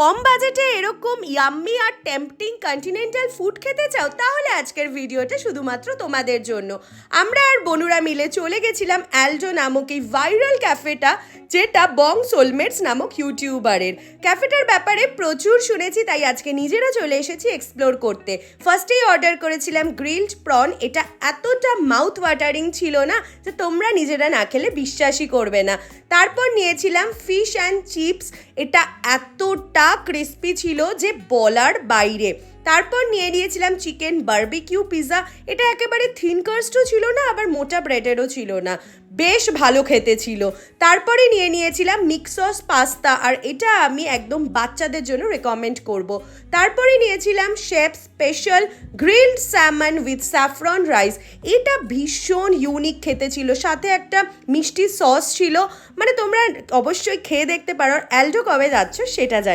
কম বাজেটে এরকম ইয়াম্মি আর টেম্পটিং কন্টিনেন্টাল ফুড খেতে চাও, তাহলে আজকের ভিডিওটা শুধুমাত্র তোমাদের জন্য। আমরা আর বনুরা মিলে চলে গেছিলাম অ্যালজো নামক এই ভাইরাল ক্যাফেটা যেটা বং সোলমেটস নামক ইউটিউবারের ক্যাফেটার ব্যাপারে প্রচুর শুনেছি, তাই আজকে নিজেরা চলে এসেছি এক্সপ্লোর করতে। ফার্স্টেই অর্ডার করেছিলাম গ্রিলড প্রন এটা এতটা মাউথ ওয়াটারিং ছিল না যে তোমরা নিজেরা না খেলে বিশ্বাসই করবে না। তারপর নিয়েছিলাম ফিশ অ্যান্ড চিপস এটা এতটা ক্রিস্পি ছিল যে বলার বাইরে। তারপর নিয়ে নিয়েছিলাম চিকেন বার্বিকিউ পিৎজা এটা একেবারে থিন কার্স্টও ছিল না, আবার মোটা ব্রেডেরও ছিল না। বেশ ভালো খেতে ছিল। তারপরে নিয়ে নিয়েছিলাম মিক্স সস পাস্তা আর এটা আমি একদম বাচ্চাদের জন্য রেকমেন্ড করব। তারপরে নিয়েছিলাম chef special grilled salmon with saffron rice এটা ভীষণ ইউনিক খেতে ছিল। সাথে একটা মিষ্টি সস ছিল। মানে তোমরা অবশ্যই খেয়ে দেখতে পারো। অ্যালডো কবে যাচ্ছ সেটা জানি।